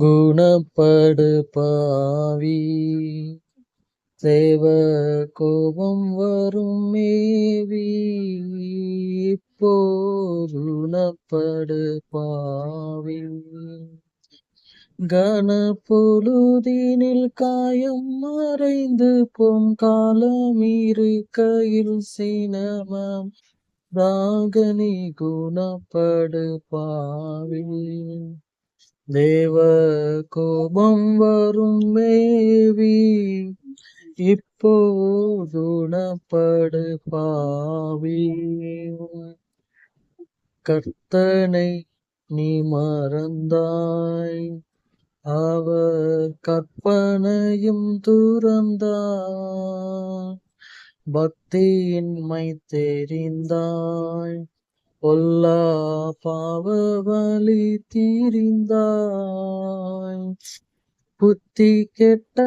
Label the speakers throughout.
Speaker 1: குணப்படு பாவி. தேவ கோபம் வரும் மேவி. இப்போது குணப்படு பாவி. கனப்பொழுதினில் காயம் மறைந்து பொன் காலம் இருக்கையில் சினமம். ராகனி குணப்படு பாவி. தேவ கோபம் வரும் மேவி இப்போது குணப்படு பாவி கர்த்தனை நீ மறந்தாய் அவர் கற்பனையும் துறந்தாய் பக்தியின்மை தெரிந்தாய் பொல்லா பாவ வழி தீரிந்தாய் புத்தி கெட்ட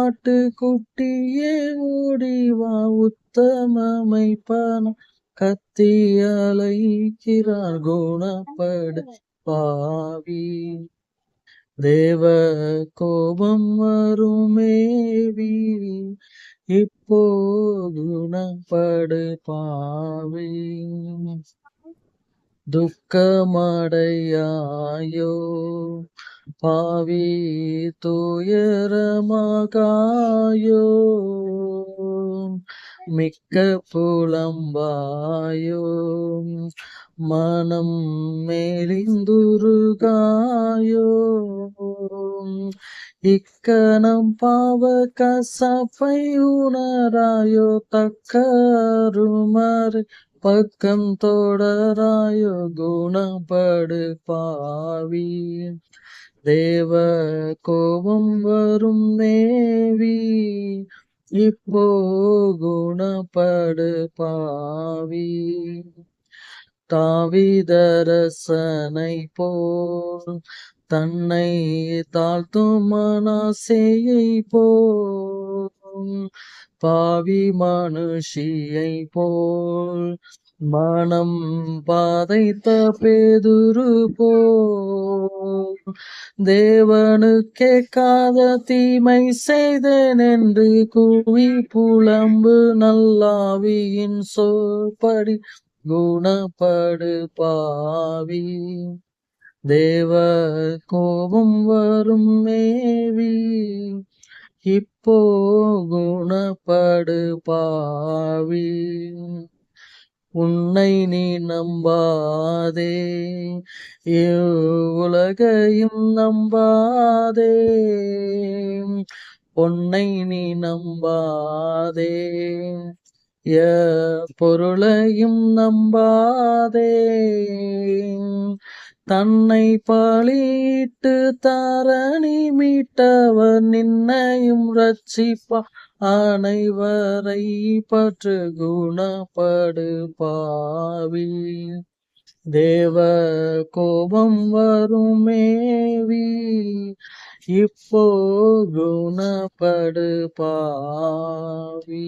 Speaker 1: ஆட்டு குட்டியே ஓடிவா உத்தமமைப்பான பண கத்தி அலைக்கிறார் குணப்படு பாவி. தேவ கோபம் வருமேவி இப்போ குணப்படு பாவி. துக்கமடையாயோ? பாவி துயரமாகாயோ? மிக்க புலம்பாயோ? மனம் மேலிந்துருகாயோ? இக்கணம் பாவ கசப்பை உணராயோ? தக்கருமறு பக்கம் தொடராயோ குணப்படு பாவி. தேவ கோபம் வரும் தேவி இப்போ குணப்படு பாவி. தாவிதரசனை போல் தன்னை தாழ்த்தும் மனசேயை போல் பாவி மனுஷியை போல் மனம் பாதைத்த பேதுரு போல் தேவனுக்கே காத தீமை செய்தேன் என்று கூவி புலம்பு நல்லாவியின் சொற்படி குணப்படு பாவி. தேவ கோபம் வரும் மேவி. இப்போ குணப்படு பாவி உன்னை நீ நம்பாதே. உலகையும் நம்பாதே. பொன்னை நீ நம்பாதே. பொருளையும் நம்பாதே. தன்னை பழிட்டு தாரணி மீட்டவர் நின்னையும் ரட்சிப்பா. அனைவரை பற்று குணப்படு பாவி தேவ கோபம் வருமேவி இப்போ குணப்படு பாவி